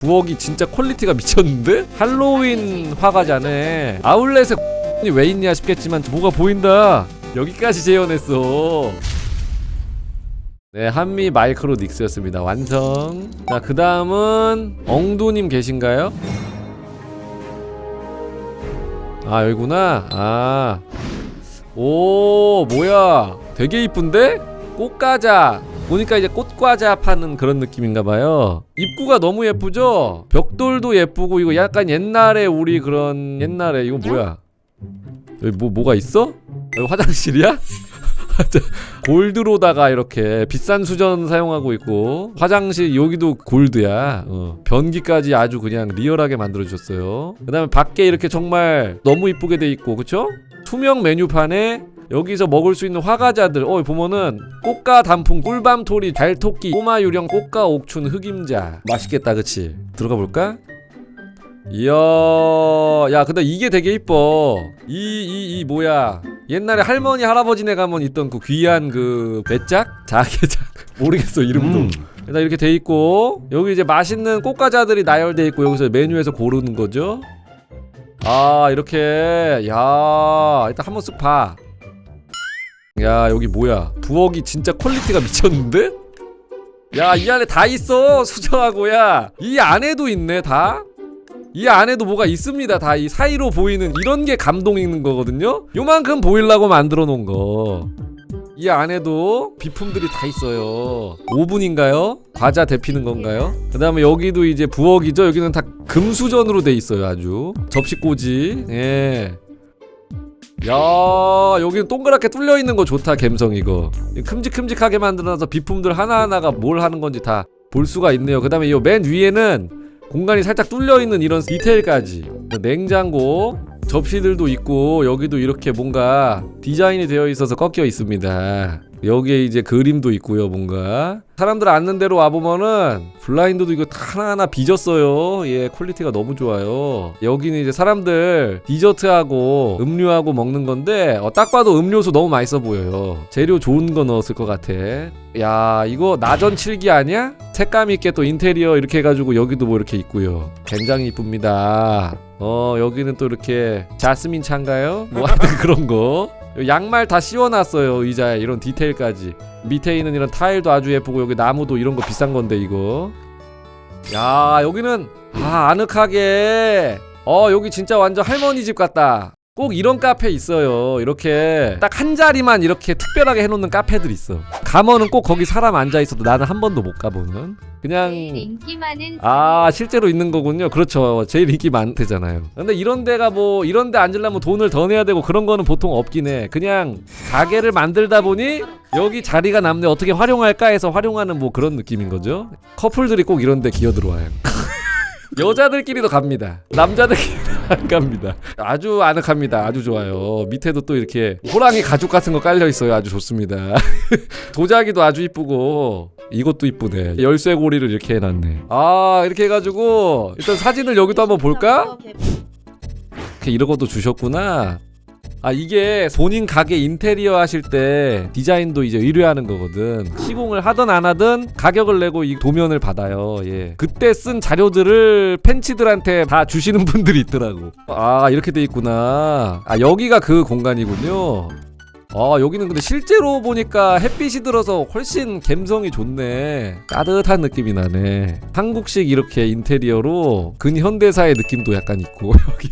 부엌이 진짜 퀄리티가 미쳤는데? 할로윈 화가잖아 아울렛에 왜 있냐 싶겠지만 뭐가 보인다. 여기까지 재현했어. 네 한미 마이크로 닉스였습니다. 완성. 자그 다음은 엉두님 계신가요? 아 여기구나. 아오 뭐야. 되게 이쁜데? 꽃과자 보니까 이제 꽃과자 파는 그런 느낌인가 봐요 입구가 너무 예쁘죠? 벽돌도 예쁘고 이거 약간 옛날에 우리 그런 옛날에 이거 뭐야 여기 뭐 뭐가 있어? 여기 화장실이야? 골드로다가 이렇게 비싼 수전 사용하고 있고 화장실 여기도 골드야 어. 변기까지 아주 그냥 리얼하게 만들어 주셨어요 그 다음에 밖에 이렇게 정말 너무 이쁘게 돼 있고 그쵸? 투명 메뉴판에 여기서 먹을 수 있는 화과자들. 어 보면은 꽃가 단풍 꿀밤토리 달토끼 꼬마 유령 꽃가 옥춘 흑임자. 맛있겠다 그치? 들어가 볼까? 이야 야 근데 이게 되게 이뻐. 이 이 이 뭐야? 옛날에 할머니 할아버지네 가면 있던 그 귀한 그 배짝? 자개짝 모르겠어 이름도. 음. 일단 이렇게 돼 있고 여기 이제 맛있는 꽃과자들이 나열돼 있고 여기서 메뉴에서 고르는 거죠? 아 이렇게. 야 일단 한번 쓱 봐. 야 여기 뭐야 부엌이 진짜 퀄리티가 미쳤는데? 야 이 안에 다 있어 수정하고 야이 안에도 있네 다? 이 안에도 뭐가 있습니다 다 이 사이로 보이는 이런 게 감동 있는 거거든요 요만큼 보이려고 만들어 놓은 거 이 안에도 비품들이 다 있어요 오븐인가요? 과자 데피는 건가요? 그 다음에 여기도 이제 부엌이죠 여기는 다 금수전으로 돼 있어요 아주 접시꽂이 예. 야 여기는 동그랗게 뚫려 있는 거 좋다 갬성 이거. 큼직큼직하게 만들어놔서 비품들 하나하나가 뭘 하는 건지 다 볼 수가 있네요. 그 다음에 이 맨 위에는 공간이 살짝 뚫려 있는 이런 디테일까지. 냉장고 접시들도 있고 여기도 이렇게 뭔가 디자인이 되어 있어서 꺾여 있습니다 여기에 이제 그림도 있고요 뭔가. 사람들 앉는 대로 와보면은 블라인드도 이거 다 하나하나 빚었어요. 예 퀄리티가 너무 좋아요. 여기는 이제 사람들 디저트하고 음료하고 먹는 건데 어, 딱 봐도 음료수 너무 맛있어 보여요. 재료 좋은 거 넣었을 것 같아. 야 이거 나전 칠기 아니야? 색감 있게 또 인테리어 이렇게 해가지고 여기도 뭐 이렇게 있고요. 굉장히 이쁩니다. 어 여기는 또 이렇게 자스민 차인가요? 뭐 하여튼 그런 거 양말 다 씌워놨어요 의자에. 이런 디테일까지. 밑에 있는 이런 타일도 아주 예쁘고 여기 나무도 이런 거 비싼 건데 이거. 야 여기는 아 아늑하게. 어 여기 진짜 완전 할머니 집 같다 꼭 이런 카페 있어요. 이렇게 딱 한 자리만 이렇게 특별하게 해놓는 카페들 있어. 가면은 꼭 거기 사람 앉아 있어도 나는 한 번도 못 가보는. 그냥 제일 인기 많은 아 실제로 있는 거군요. 그렇죠. 제일 인기 많대잖아요. 근데 이런 데가 뭐 이런 데 앉으려면 돈을 더 내야 되고 그런 거는 보통 없긴 해. 그냥 가게를 만들다 보니 여기 자리가 남네 어떻게 활용할까 해서 활용하는 뭐 그런 느낌인 거죠. 커플들이 꼭 이런 데 기어 들어와요. 여자들끼리도 갑니다. 남자들끼리 갑니다. 아주 아늑합니다. 아주 좋아요. 밑에도 또 이렇게 호랑이 가죽 같은 거 깔려 있어요. 아주 좋습니다. 도자기도 아주 이쁘고 이것도 이쁘네. 열쇠고리를 이렇게 해놨네. 아 이렇게 해가지고 일단 사진을 여기도 한번 볼까? 이렇게 이런 것도 주셨구나 아 이게 본인 가게 인테리어 하실 때 디자인도 이제 의뢰하는 거거든. 시공을 하든 안 하든 가격을 내고 이 도면을 받아요. 예. 그때 쓴 자료들을 팬치들한테 다 주시는 분들이 있더라고. 아 이렇게 돼 있구나. 아 여기가 그 공간이군요 아 여기는 근데 실제로 보니까 햇빛이 들어서 훨씬 감성이 좋네. 따뜻한 느낌이 나네. 한국식 이렇게 인테리어로 근현대사의 느낌도 약간 있고 여기.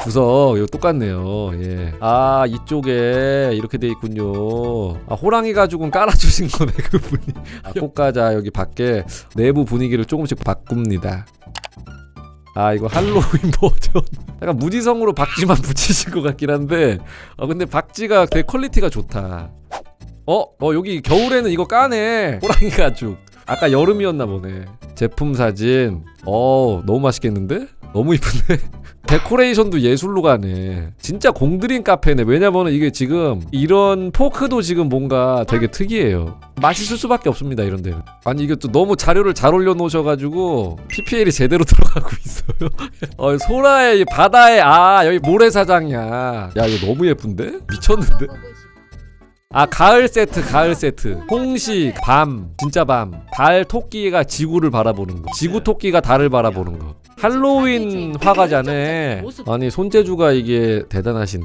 구석 이거 똑같네요. 예 아 이쪽에 이렇게 돼 있군요. 아 호랑이 가죽은 깔아주신 거네 그분이. 아 꽃가자 여기 밖에 내부 분위기를 조금씩 바꿉니다 아 이거 할로윈 버전. 약간 무지성으로 박쥐만 붙이신 것 같긴 한데 어 근데 박쥐가 되게 퀄리티가 좋다. 어? 어 여기 겨울에는 이거 까네. 호랑이 가죽. 아까 여름이었나 보네. 제품 사진. 어 너무 맛있겠는데? 너무 이쁜데? 데코레이션도 예술로 가네. 진짜 공들인 카페네. 왜냐면은 이게 지금 이런 포크도 지금 뭔가 되게 특이해요. 맛있을 수밖에 없습니다 이런 데는. 아니 이게 또 너무 자료를 잘 올려놓으셔가지고 PPL이 제대로 들어가고 있어요. 어 소라의 이 바다에 아 여기 모래사장이야. 야 이거 너무 예쁜데? 미쳤는데? 아 가을 세트 가을 세트. 홍시 밤 진짜 밤 달 토끼가 지구를 바라보는 거. 지구 토끼가 달을 바라보는 거 할로윈 화가잖아 아니 손재주가 이게 대단하시네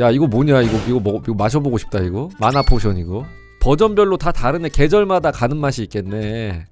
야 이거 뭐냐? 이거 이거 먹 이거 마셔보고 싶다 이거? 마나 포션 이거? 버전별로 다 다르네. 계절마다 가는 맛이 있겠네.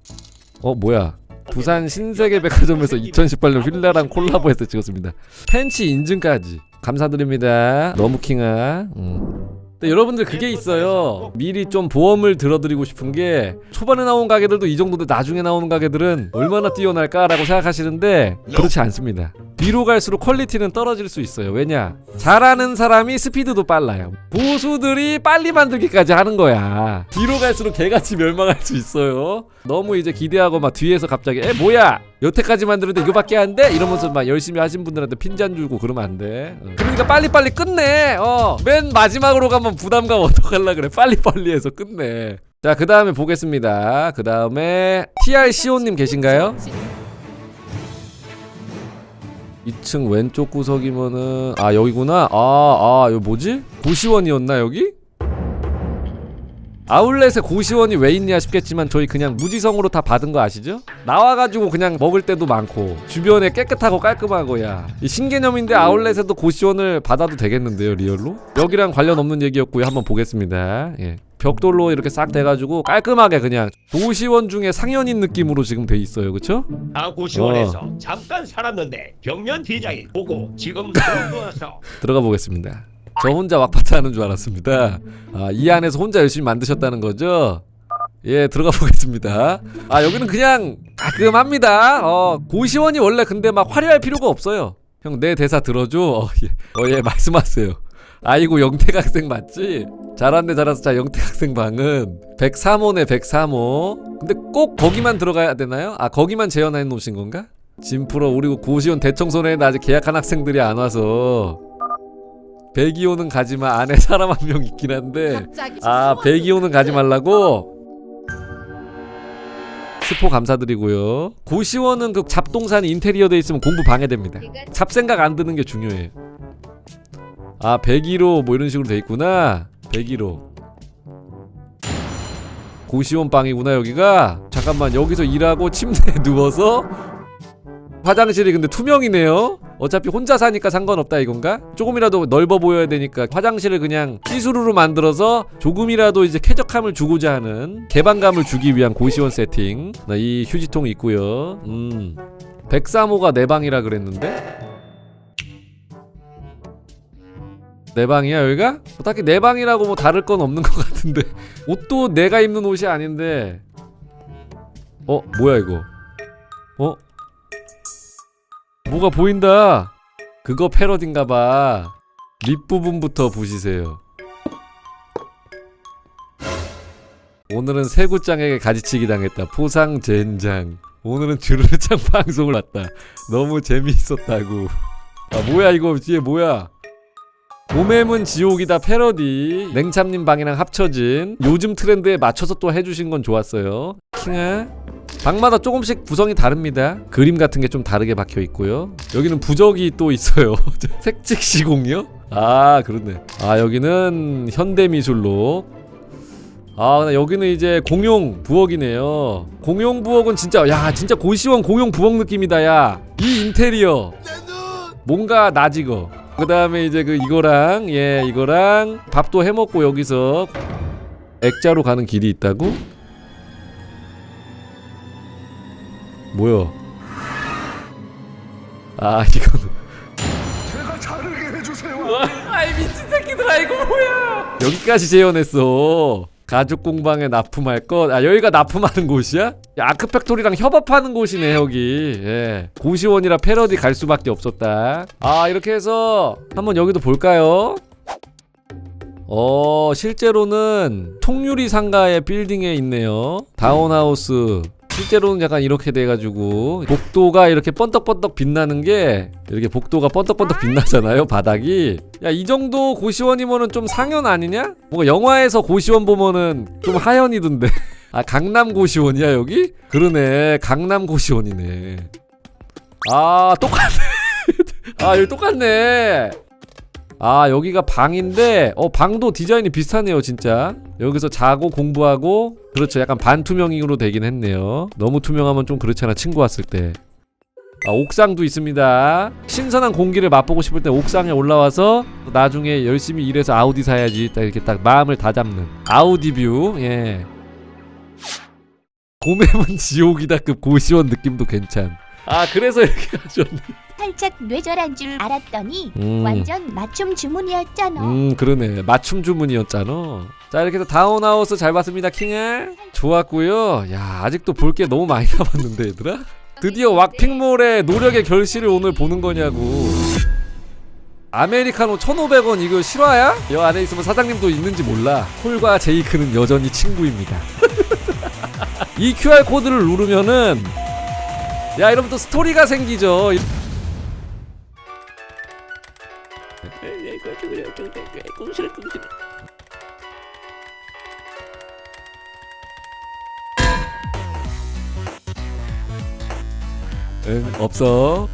어 뭐야? 부산 신세계 백화점에서 2018년 휠라랑 콜라보해서 찍었습니다. 팬치 인증까지. 감사드립니다. 너무 킹아. 음. 근데 여러분들 그게 있어요. 미리 좀 보험을 들어드리고 싶은 게 초반에 나온 가게들도 이 정도인데 나중에 나오는 가게들은 얼마나 뛰어날까라고 생각하시는데 그렇지 않습니다. 뒤로 갈수록 퀄리티는 떨어질 수 있어요. 왜냐? 잘하는 사람이 스피드도 빨라요. 보수들이 빨리 만들기까지 하는 거야. 뒤로 갈수록 개같이 멸망할 수 있어요. 너무 이제 기대하고 막 뒤에서 갑자기 에 뭐야? 여태까지 만드는데 이거밖에 안 돼? 이러면서 막 열심히 하신 분들한테 핀잔 주고 그러면 안 돼. 어. 그러니까 빨리빨리 끝내. 어. 맨 마지막으로 가면 부담감 어떡할라 그래. 빨리빨리 해서 끝내. 자, 그 다음에 보겠습니다. 그 다음에 TRCO님 계신가요? 2층 왼쪽 구석이면은 아 여기구나 아아 여기 뭐지 고시원이었나 여기 아울렛에 고시원이 왜 있냐 싶겠지만 저희 그냥 무지성으로 다 받은 거 아시죠? 나와가지고 그냥 먹을 때도 많고 주변에 깨끗하고 깔끔하고야 이 신개념인데 아울렛에도 고시원을 받아도 되겠는데요 리얼로? 여기랑 관련 없는 얘기였고요 한번 보겠습니다 예. 벽돌로 이렇게 싹 돼가지고 깔끔하게 그냥 도시원 중에 상현인 느낌으로 지금 돼 있어요 그쵸? 아 고시원에서 어. 잠깐 살았는데 벽면 디자인 보고 지금 들어와서 들어가 보겠습니다. 저 혼자 왁파트 하는 줄 알았습니다. 아, 이 안에서 혼자 열심히 만드셨다는 거죠? 예, 들어가 보겠습니다. 아, 여기는 그냥 깔끔합니다. 어, 고시원이 원래 근데 막 화려할 필요가 없어요. 형, 내 대사 들어줘. 어, 예, 어, 예 말씀하세요. 아이고, 영택 학생 맞지? 잘왔네, 잘왔어. 자, 영택 학생 방은 103호네, 103호. 근데 꼭 거기만 들어가야 되나요? 아, 거기만 재현해 놓으신 건가? 짐프로 우리 고시원 대청소년에 아직 계약한 학생들이 안 와서 102호는 가지마 안에 사람 한 명 있긴 한데 아 102호는 가지 말라고? 스포 감사드리고요. 고시원은 그 잡동산이 인테리어 돼 있으면 공부 방해됩니다. 잡생각 안 드는 게 중요해. 아 101호 뭐 이런 식으로 돼 있구나. 101호 고시원 방이구나 여기가. 잠깐만 여기서 일하고 침대에 누워서 화장실이 근데 투명이네요. 어차피 혼자 사니까 상관없다 이건가? 조금이라도 넓어 보여야 되니까 화장실을 그냥 시스루로 만들어서 조금이라도 이제 쾌적함을 주고자 하는 개방감을 주기 위한 고시원 세팅. 나이 휴지통 있고요. 음. 103호가 내 방이라 그랬는데? 내 방이야 여기가? 뭐 딱히 내 방이라고 뭐 다를 건 없는 것 같은데 옷도 내가 입는 옷이 아닌데 어 뭐야 이거 어 뭐가 보인다. 그거 패러디인가봐. 밑부분부터 보시세요. 오늘은 세구짱에게 가지치기 당했다. 포상 젠장. 오늘은 주르르짱 방송을 왔다. 너무 재미있었다고. 아 뭐야 이거 뒤에 뭐야? 몸매문 지옥이다 패러디 냉참님 방이랑 합쳐진 요즘 트렌드에 맞춰서 또 해주신 건 좋았어요 킹아 방마다 조금씩 구성이 다릅니다. 그림 같은 게 좀 다르게 박혀 있고요. 여기는 부적이 또 있어요. 색직 시공이요? 아 그렇네. 아 여기는 현대 미술로. 아 근데 여기는 이제 공용 부엌이네요. 공용 부엌은 진짜 야 진짜 고시원 공용 부엌 느낌이다 야 이 인테리어. 뭔가 나지거 그 다음에 이제 그 이거랑 예 이거랑 밥도 해 먹고 여기서 액자로 가는 길이 있다고? 뭐야? 아 이거는 제가 자르게 해주세요. 아이 미친 새끼들아 이거 뭐야? 여기까지 재현했어. 가죽 공방에 납품할 것. 아 여기가 납품하는 곳이야? 야, 아크팩토리랑 협업하는 곳이네 여기. 예. 고시원이라 패러디 갈 수밖에 없었다. 아 이렇게 해서 한번 여기도 볼까요? 어 실제로는 통유리 상가의 빌딩에 있네요. 다운하우스. 실제로는 약간 이렇게 돼가지고 복도가 이렇게 번떡번떡 빛나는 게 이렇게 복도가 번떡번떡 빛나잖아요 바닥이. 야 이 정도 고시원이면은 좀 상현 아니냐? 뭔가 영화에서 고시원 보면은 좀 하현이던데. 아 강남 고시원이야 여기? 그러네. 강남 고시원이네. 아 똑같네. 아 여기 똑같네. 아 여기가 방인데 어 방도 디자인이 비슷하네요 진짜. 여기서 자고 공부하고 그렇죠. 약간 반투명으로 되긴 했네요. 너무 투명하면 좀 그렇잖아 친구 왔을 때. 아, 옥상도 있습니다. 신선한 공기를 맛보고 싶을 때 옥상에 올라와서 나중에 열심히 일해서 아우디 사야지. 딱 이렇게 딱 마음을 다 잡는. 아우디 뷰예. 봄에는 지옥이다 급 고시원 느낌도 괜찮. 아 그래서 이렇게 가져왔네 살짝 뇌절한 줄 알았더니 음. 완전 맞춤 주문이었잖아. 음 그러네. 맞춤 주문이었잖아. 자 이렇게 해서 다운하우스 잘 봤습니다 킹을 좋았고요. 야 아직도 볼 게 너무 많이 남았는데 얘들아? 드디어 왁핑몰의 노력의 결실을 오늘 보는 거냐고. 아메리카노 1500원 이거 실화야? 여 안에 있으면 사장님도 있는지 몰라. 콜과 제이크는 여전히 친구입니다. 이 QR코드를 누르면은 야 이러면 또 스토리가 생기죠 응 없어